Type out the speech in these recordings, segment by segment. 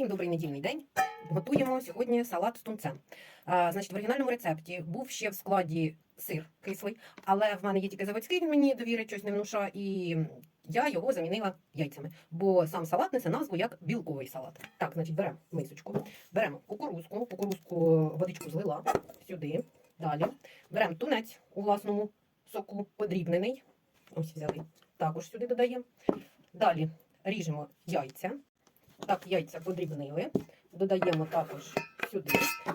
Всім добрий недільний день. Готуємо сьогодні салат з тунцем. А, значить, в оригінальному рецепті був ще в складі сир кислий, але в мене є тільки заводський, він мені довіри щось не внуша, і я його замінила яйцями. Бо сам салат несе назву як білковий салат. Так, значить, беремо мисочку, беремо кукурузку, кукурузку водичку злила сюди. Далі беремо тунець у власному соку подрібнений. Ось взяли. Також сюди додаємо. Далі ріжемо яйця. Так, яйця подрібнили. Додаємо також сюди.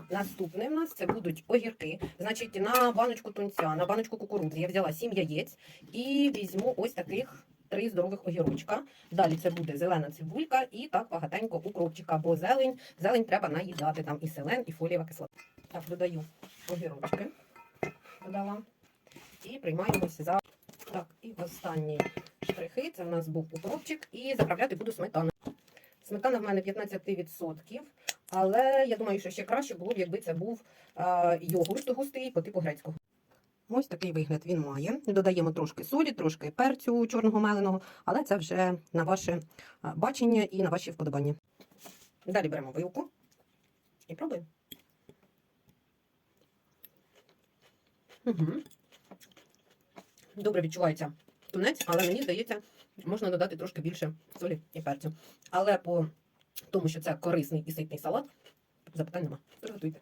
Наступне в нас це будуть огірки. Значить, на баночку тунця, на баночку кукурудзи я взяла 7 яєць і візьму ось таких три здорових огірочка. Далі це буде зелена цибулька і так багатенько укропчика, бо зелень, зелень треба наїдати. Там і селен, і фолієва кислота. Так, додаю огірочки. Додала. І приймаємося за. Так, і останні штрихи. Це в нас був укропчик. І заправляти буду сметаною. Сметана в мене 15%, але я думаю, що ще краще було б, якби це був е, йогурт густий по типу грецького. Ось такий вигляд він має. Додаємо трошки солі, трошки перцю чорного меленого, але це вже на ваше е, бачення і на ваші вподобання. Далі беремо вилку і пробуємо. Угу. Добре відчувається тунець, але мені здається, можна додати трошки більше солі і перцю. Але по тому, що це корисний і ситний салат, запитань нема. Приготуйте.